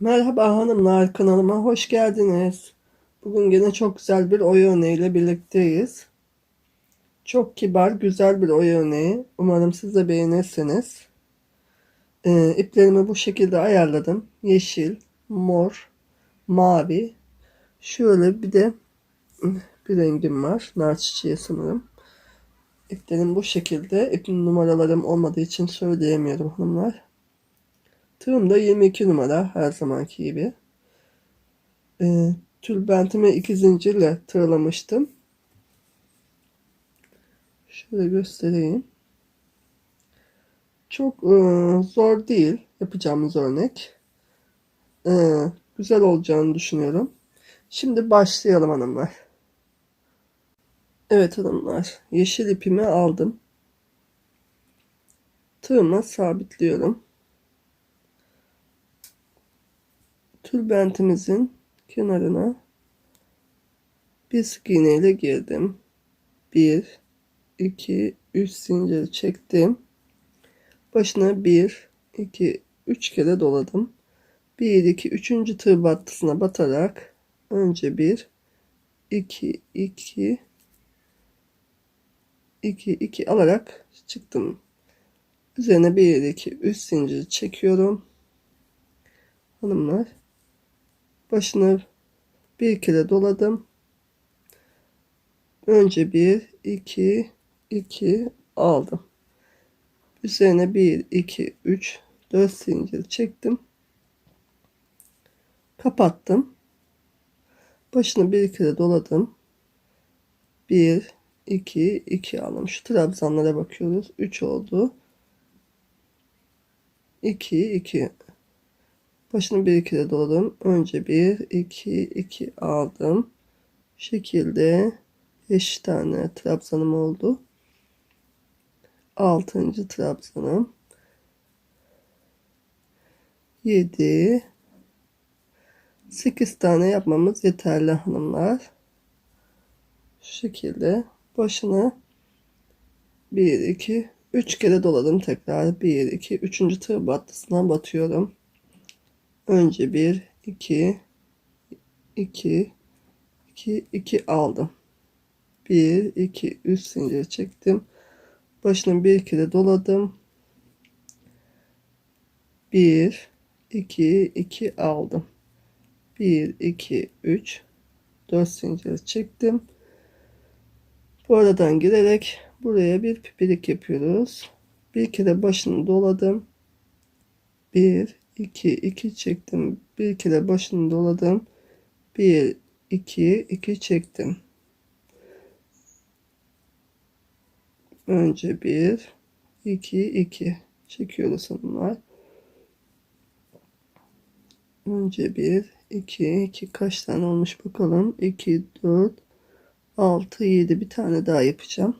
Merhaba hanımlar kanalıma hoş geldiniz. Bugün yine çok güzel bir oy örneğiyle birlikteyiz. Çok kibar güzel bir oy örneği. Umarım siz de beğenirsiniz. Ee, iplerimi bu şekilde ayarladım. Yeşil, mor, mavi. Şöyle bir de bir rengim var. Nar çiçeği sanırım. İplerim bu şekilde. İpin numaralarım olmadığı için söyleyemiyorum hanımlar. Tığım da 22 numara her zamanki gibi. E, tülbentimi iki zincirle tığlamıştım. Şöyle göstereyim. Çok e, zor değil yapacağımız örnek. E, güzel olacağını düşünüyorum. Şimdi başlayalım hanımlar. Evet hanımlar. Yeşil ipimi aldım. Tığıma sabitliyorum. Tülbentimizin kenarına bir sık iğne ile girdim. 1 2 3 zincir çektim. Başına 1 2 3 kere doladım. 1 2 3. tığ battısına batarak önce 1 2 2 2 2 alarak çıktım. Üzerine 1 2 3 zincir çekiyorum. Hanımlar başını bir kere doladım. Önce bir, iki, iki aldım. Üzerine bir, iki, üç, dört zincir çektim. Kapattım. Başını bir kere doladım. Bir, iki, iki aldım. Şu trabzanlara bakıyoruz. Üç oldu. İki, iki Başını bir iki de doladım. Önce bir, iki, iki aldım. şekilde beş tane trabzanım oldu. Altıncı trabzanım. Yedi. Sekiz tane yapmamız yeterli hanımlar. Şu şekilde başını bir, iki, üç kere doladım tekrar. Bir, iki, üçüncü tığ battısına batıyorum. Önce 1 2 2 2 2 aldım. 1 2 3 zincir çektim. Başını bir kere doladım. 1 2 2 aldım. 1 2 3 4 zincir çektim. Bu aradan girerek buraya bir pipirik yapıyoruz. Bir kere başını doladım. 1 2 2 çektim. Bir kere başını doladım. 1 2 2 çektim. Önce 1 2 2 çekiyoruz hanımlar. Önce 1 2 2 kaç tane olmuş bakalım. 2 4 6 7 bir tane daha yapacağım.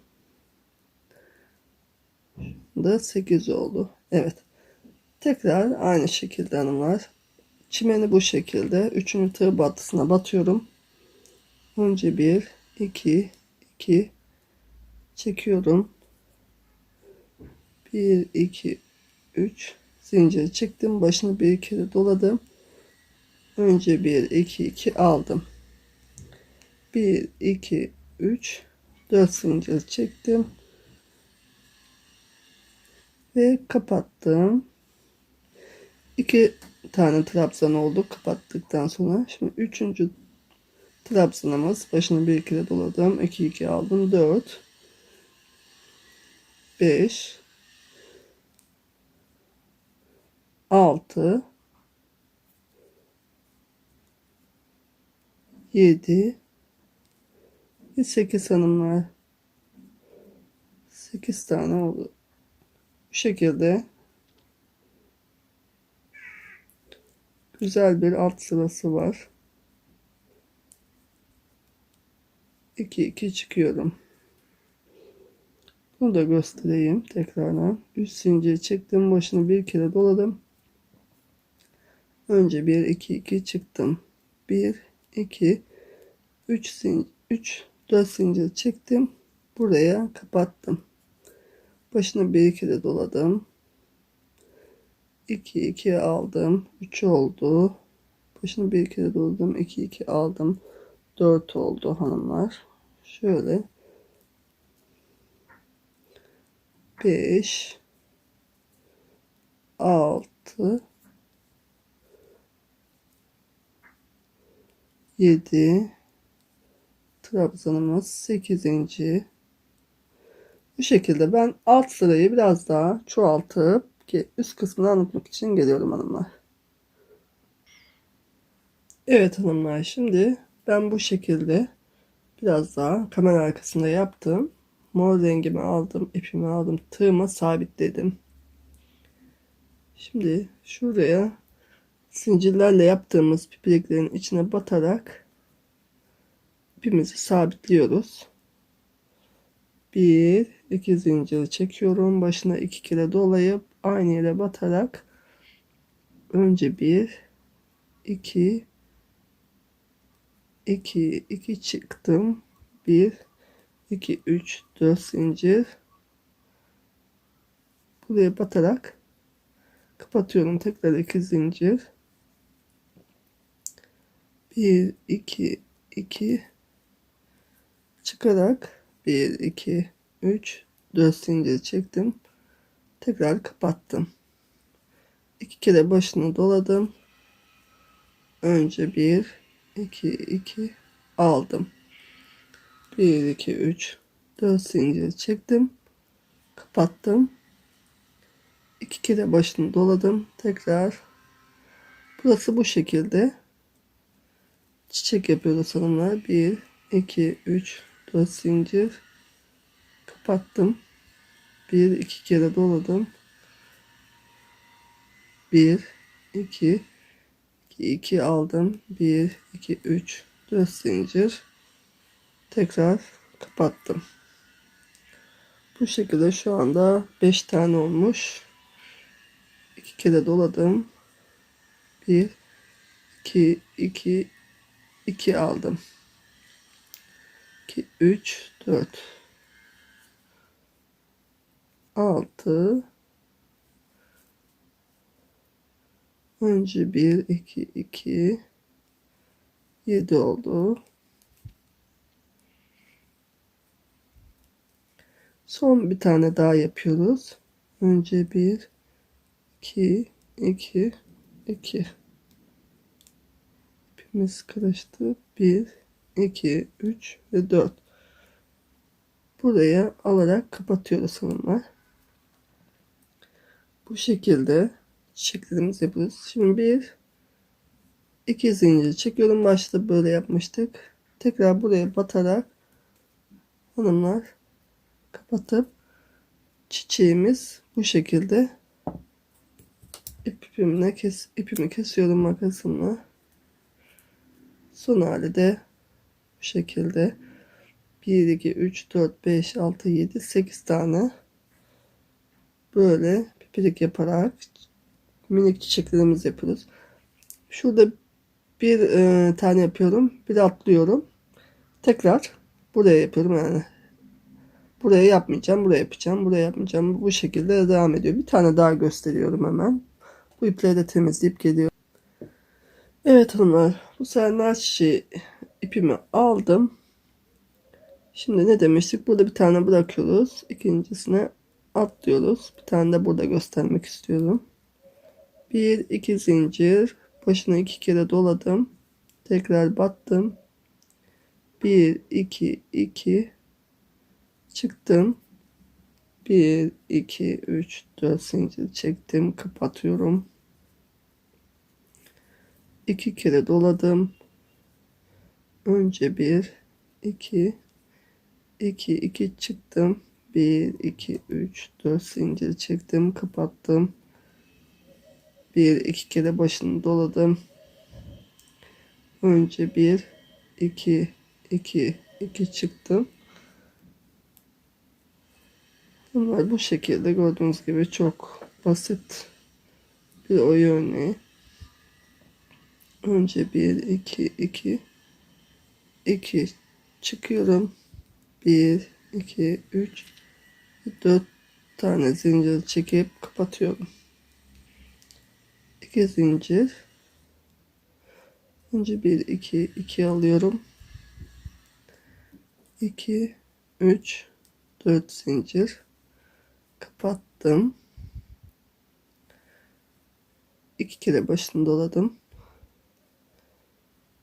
Da 8 oldu. Evet. Tekrar aynı şekilde hanımlar. Çimeni bu şekilde. Üçüncü tığ battısına batıyorum. Önce bir, iki, iki çekiyorum. Bir, iki, üç zincir çektim. Başını bir kere doladım. Önce bir, iki, iki aldım. Bir, iki, üç, dört zincir çektim. Ve kapattım iki tane trabzan oldu kapattıktan sonra. Şimdi üçüncü trabzanımız başını bir kere doladım. 2 2 aldım. 4 5 6 7 ve 8 hanımlar 8 tane oldu. Bu şekilde güzel bir alt sırası var. 2 2 çıkıyorum. Bunu da göstereyim tekrardan. Üst zincir çektim. Başını bir kere doladım. Önce 1 2 2 çıktım. 1 2 3 zincir 3 4 zincir çektim. Buraya kapattım. Başını bir kere doladım. 2 2 aldım. 3 oldu. Başını bir kere doladım. 2 2 aldım. 4 oldu hanımlar. Şöyle 5 6 7 trabzanımız 8. Bu şekilde ben alt sırayı biraz daha çoğaltıp ki üst kısmını anlatmak için geliyorum hanımlar. Evet hanımlar şimdi ben bu şekilde biraz daha kamera arkasında yaptım. Mor rengimi aldım, ipimi aldım, tığıma sabitledim. Şimdi şuraya zincirlerle yaptığımız pipiriklerin içine batarak ipimizi sabitliyoruz. Bir, iki zincir çekiyorum. Başına iki kere dolayıp aynı yere batarak önce bir, iki, iki, iki çıktım. Bir, iki, üç, dört zincir. Buraya batarak kapatıyorum. Tekrar iki zincir. Bir, iki, iki çıkarak 1 2 3 4 zincir çektim tekrar kapattım. İki kere başını doladım. Önce 1 2 2 aldım. 1 2 3 4 zincir çektim. Kapattım. İki kere başını doladım. Tekrar. Burası bu şekilde. Çiçek yapıyoruz hanımlar. 1 2 3 4 zincir. Kapattım. Bir iki kere doladım. Bir iki iki, iki aldım. Bir iki üç dört zincir tekrar kapattım. Bu şekilde şu anda 5 tane olmuş. 2 kere doladım. 1 2 2 2 aldım. 2 3 4 6 önce 1 2 2 7 oldu. Son bir tane daha yapıyoruz. Önce 1 2 2 2 ipimiz karıştı. 1 2 3 ve 4 buraya alarak kapatıyoruz hanımlar. Bu şekilde çiçeklerimizi yapıyoruz. Şimdi bir iki zincir çekiyorum. Başta böyle yapmıştık. Tekrar buraya batarak hanımlar kapatıp çiçeğimiz bu şekilde ipimle kes ipimi kesiyorum makasımla. Son hali de bu şekilde 1 2 3 4 5 6 7 8 tane böyle pipirik yaparak minik çiçeklerimizi yapıyoruz. Şurada bir e, tane yapıyorum. Bir atlıyorum. Tekrar buraya yapıyorum yani. Buraya yapmayacağım. Buraya yapacağım. Buraya yapmayacağım. Bu şekilde devam ediyor. Bir tane daha gösteriyorum hemen. Bu ipleri de temizleyip geliyorum. Evet hanımlar. Bu sefer nar çiçeği ipimi aldım. Şimdi ne demiştik? Burada bir tane bırakıyoruz. İkincisine atlıyoruz. Bir tane de burada göstermek istiyorum. Bir iki zincir. Başına iki kere doladım. Tekrar battım. Bir iki iki çıktım. Bir iki üç dört zincir çektim. Kapatıyorum. İki kere doladım. Önce bir iki 2 2 çıktım 1 2 3 4 zincir çektim kapattım. 1 2 kere başını doladım. Önce 1 2 2 2 çıktım. Bunlar bu şekilde gördüğünüz gibi çok basit bir oyun örneği. Önce 1 2 2 2 çıkıyorum. 1 2 3 4 tane zincir çekip kapatıyorum 2 zincir Önce 1, 2, 2 alıyorum. 2, 3, 4 zincir. Kapattım. 2 kere başını doladım.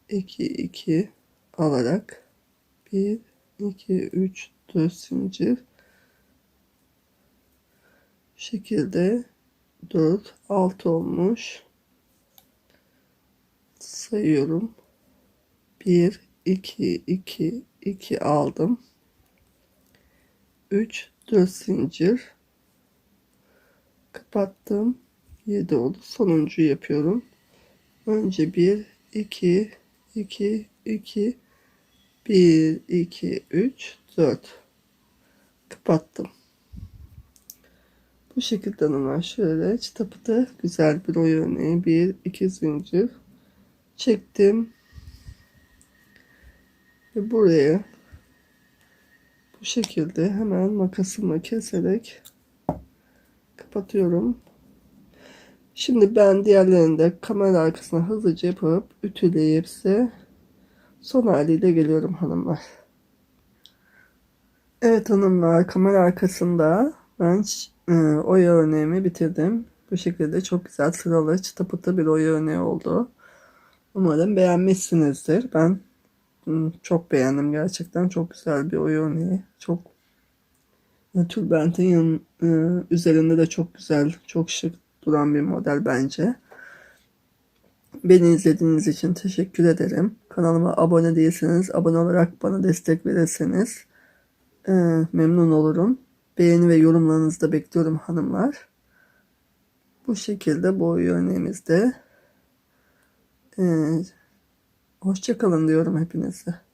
2, 2 alarak 1, 2, 3, 4 zincir. Şekilde 4, 6 olmuş. Sayıyorum. 1, 2, 2, 2 aldım. 3, 4 zincir. Kapattım. 7 oldu. Sonuncu yapıyorum. Önce 1, 2, 2, 2, 1, 2, 3, 4. Kapattım. Bu şekilde hanımlar şöyle çıta pıtı güzel bir oy örneği. 1, 2 zincir çektim. Ve buraya bu şekilde hemen makasımla keserek kapatıyorum. Şimdi ben diğerlerini de kamera arkasına hızlıca yapıp ütüleyip size son haliyle geliyorum hanımlar. Evet hanımlar kamera arkasında ben e, oya örneğimi bitirdim. Bu şekilde çok güzel sıralı çıta pıtı bir oya örneği oldu. Umarım beğenmişsinizdir. Ben çok beğendim gerçekten. Çok güzel bir oya örneği. Çok e, tülbentin yan, e, üzerinde de çok güzel, çok şık duran bir model bence. Beni izlediğiniz için teşekkür ederim. Kanalıma abone değilseniz abone olarak bana destek verirseniz e, memnun olurum. Beğeni ve yorumlarınızı da bekliyorum hanımlar. Bu şekilde bu örneğimizde. E, hoşçakalın diyorum hepinize.